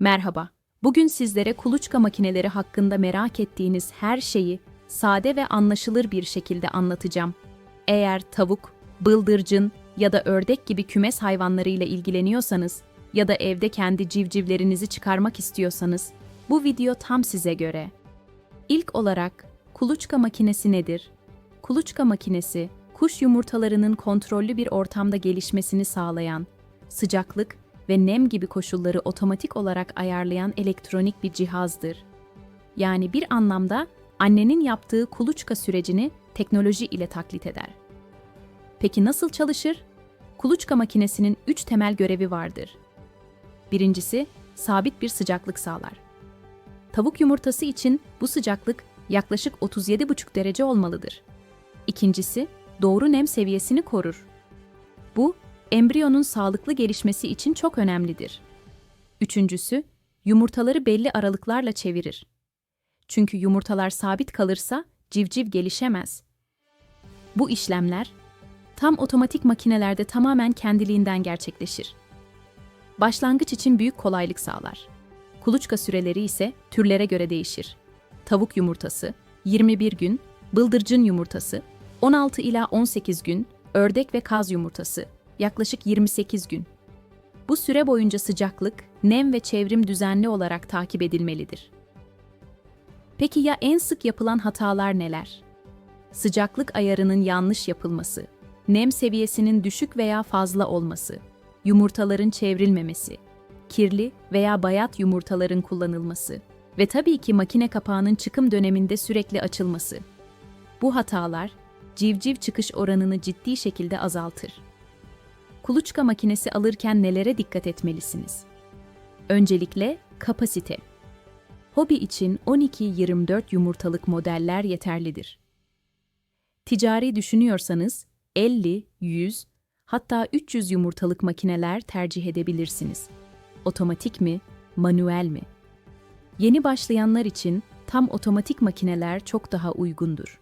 Merhaba. Bugün sizlere kuluçka makineleri hakkında merak ettiğiniz her şeyi sade ve anlaşılır bir şekilde anlatacağım. Eğer tavuk, bıldırcın ya da ördek gibi kümes hayvanlarıyla ilgileniyorsanız ya da evde kendi civcivlerinizi çıkarmak istiyorsanız bu video tam size göre. İlk olarak kuluçka makinesi nedir? Kuluçka makinesi, kuş yumurtalarının kontrollü bir ortamda gelişmesini sağlayan, sıcaklık ve nem gibi koşulları otomatik olarak ayarlayan elektronik bir cihazdır. Yani bir anlamda annenin yaptığı kuluçka sürecini teknoloji ile taklit eder. Peki nasıl çalışır? Kuluçka makinesinin üç temel görevi vardır. Birincisi, sabit bir sıcaklık sağlar. Tavuk yumurtası için bu sıcaklık yaklaşık 37,5 derece olmalıdır. İkincisi, doğru nem seviyesini korur. Bu, embriyonun sağlıklı gelişmesi için çok önemlidir. Üçüncüsü, yumurtaları belli aralıklarla çevirir. Çünkü yumurtalar sabit kalırsa civciv gelişemez. Bu işlemler tam otomatik makinelerde tamamen kendiliğinden gerçekleşir. Başlangıç için büyük kolaylık sağlar. Kuluçka süreleri ise türlere göre değişir. Tavuk yumurtası 21 gün, bıldırcın yumurtası 16 ila 18 gün, ördek ve kaz yumurtası yaklaşık 28 gün. Bu süre boyunca sıcaklık, nem ve çevrim düzenli olarak takip edilmelidir. Peki ya en sık yapılan hatalar neler? Sıcaklık ayarının yanlış yapılması, nem seviyesinin düşük veya fazla olması, yumurtaların çevrilmemesi, kirli veya bayat yumurtaların kullanılması ve tabii ki makine kapağının çıkım döneminde sürekli açılması. Bu hatalar civciv çıkış oranını ciddi şekilde azaltır. Kuluçka makinesi alırken nelere dikkat etmelisiniz? Öncelikle kapasite. Hobi için 12-24 yumurtalık modeller yeterlidir. Ticari düşünüyorsanız 50, 100, hatta 300 yumurtalık makineler tercih edebilirsiniz. Otomatik mi, manuel mi? Yeni başlayanlar için tam otomatik makineler çok daha uygundur.